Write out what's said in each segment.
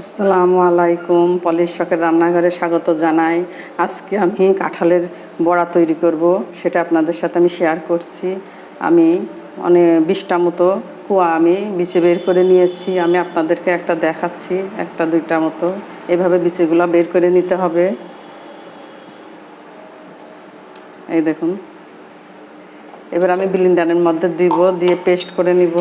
আসসালামু আলাইকুম। পলিশ শখের রান্নাঘরে স্বাগত জানাই। আজকে আমি কাঁঠালের বড়া তৈরি করব, সেটা আপনাদের সাথে আমি শেয়ার করছি। আমি অনেক বিশটা মতো কুয়া আমি বিচে বের করে নিয়েছি। আমি আপনাদেরকে একটা দেখাচ্ছি, একটা দুইটা মতো। এভাবে বিচেগুলো বের করে নিতে হবে। এই দেখুন। এবার আমি বিলিন্ডারের মধ্যে দিব, দিয়ে পেস্ট করে নিব।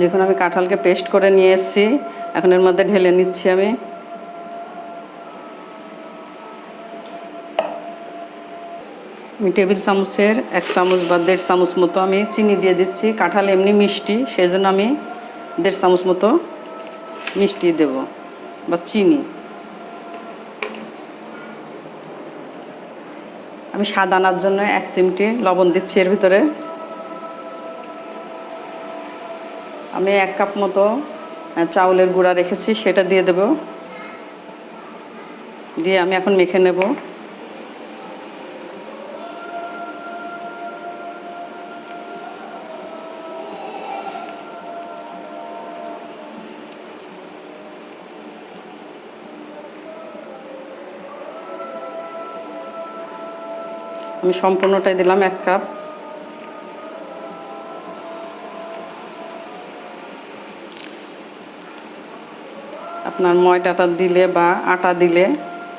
দেখুন, আমি কাঁঠালকে পেস্ট করে নিয়ে এসেছি। এখন এর মধ্যে ঢেলে নিচ্ছি আমি। আমি টেবিল চামচের এক চামচ বা দেড় চামচ মতো আমি চিনি দিয়ে দিচ্ছি। কাঁঠাল এমনি মিষ্টি সেই জন্য আমি দেড় চামচ মতো মিষ্টি দেব। বা চিনি। আমি স্বাদ আনার জন্য এক চিমটি লবণ দিচ্ছি এর ভিতরে। আমি এক কাপ মতো চাউলের গুঁড়া রেখেছি, সেটা দিয়ে দেব। দিয়ে আমি এখন মেখে নেব। আমি সম্পূর্ণটাই দিলাম এক কাপ। আপনার ময়দাটা দিলে বা আটা দিলে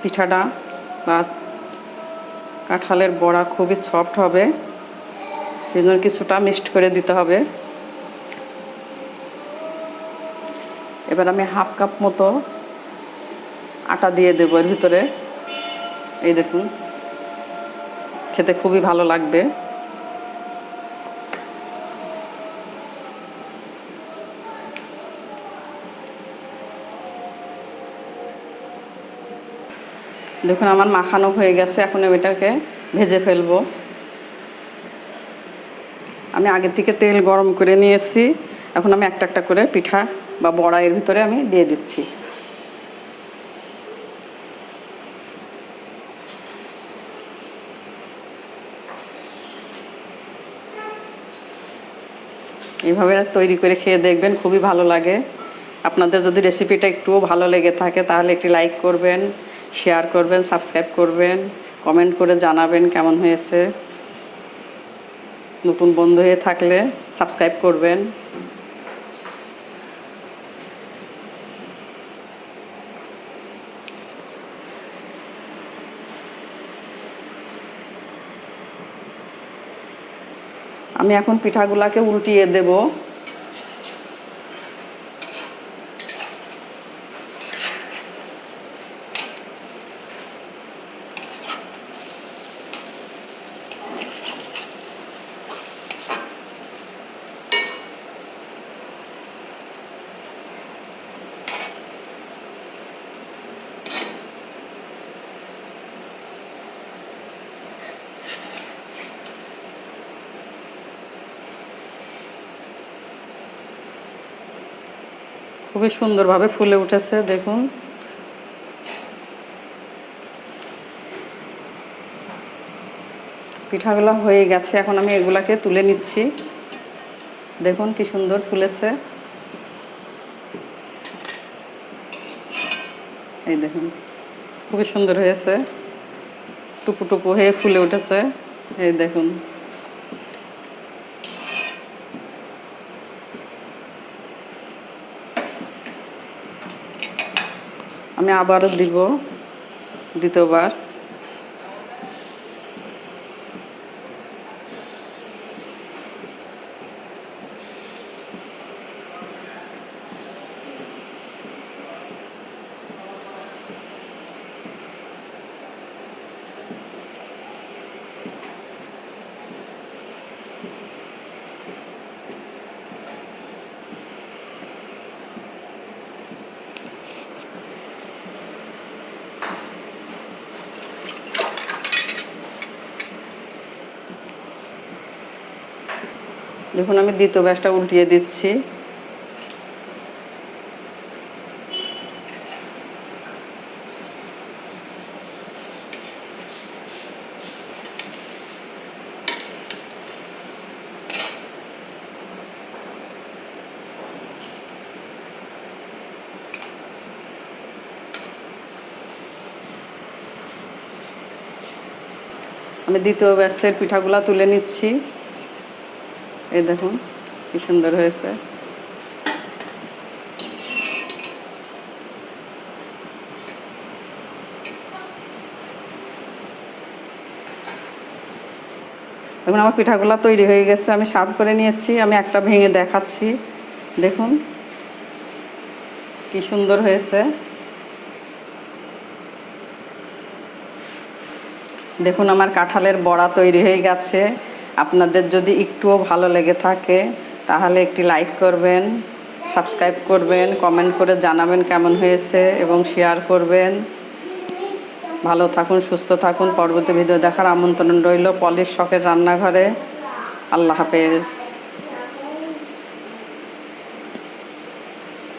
পিঠাটা বা কাঁঠালের বড়া খুবই সফট হবে। সেই জন্য কিছুটা মিক্সড করে দিতে হবে। এবার আমি হাফ কাপ মতো আটা দিয়ে দেবো এর ভিতরে। এই দেখুন। খেতে খুবই ভালো লাগবে। দেখুন, আমার মাখানো হয়ে গেছে, এখন আমি এটাকে ভেজে ফেলব। আমি আগে থেকে তেল গরম করে নিয়েছি। এখন আমি একটা একটা করে পিঠা বা বড়া এর ভিতরে আমি দিয়ে দিচ্ছি। এইভাবে তৈরি করে খেয়ে দেখবেন, খুবই ভালো লাগে। আপনাদের যদি রেসিপিটা একটুও ভালো লেগে থাকে, তাহলে একটি লাইক করবেন শেয়ার করবেন সাবস্ক্রাইব করবেন কমেন্ট করে জানাবেন কেমন হয়েছে। নতুন বন্ধু হয়ে থাকলে সাবস্ক্রাইব করবেন। আমি এখন পিঠাগুলাকে উল্টিয়ে দেব। খুবই সুন্দরভাবে ফুলে উঠেছে, দেখুন। পিঠাগুলো হয়ে গেছে, এখন আমি এগুলাকে তুলে নিচ্ছি। দেখুন কি সুন্দর ফুলেছে। এই দেখুন, খুবই সুন্দর হয়েছে। টুপু টুপু হয়ে ফুলে উঠেছে। এই দেখুন। আমি আবারও দিব দ্বিতীয়বার। দেখুন আমি দ্বিতীয় ব্যাসটা উল্টিয়ে দিচ্ছি। আমি দ্বিতীয় ব্যাসের পিঠাগুলা তুলে নিচ্ছি। এই দেখুন, কি সুন্দর হয়েছে। দেখুন, আমার পিঠাগুলা তৈরি হয়ে গেছে, আমি সার্ভ করে নিয়েছি, আমি একটা ভেঙে দেখাচ্ছি। দেখুন, কি সুন্দর হয়েছে। দেখুন, আমার কাঁঠালের বড়া তৈরি হয়ে গেছে। আপনাদের যদি একটুও ভালো লেগে থাকে, তাহলে একটি লাইক করবেন সাবস্ক্রাইব করবেন কমেন্ট করে জানাবেন কেমন হয়েছে এবং শেয়ার করবেন। ভালো থাকুন, সুস্থ থাকুন। পরবর্তী ভিডিও দেখার আমন্ত্রণ রইল পলিশ শখের রান্নাঘরে। আল্লাহ হাফেজ।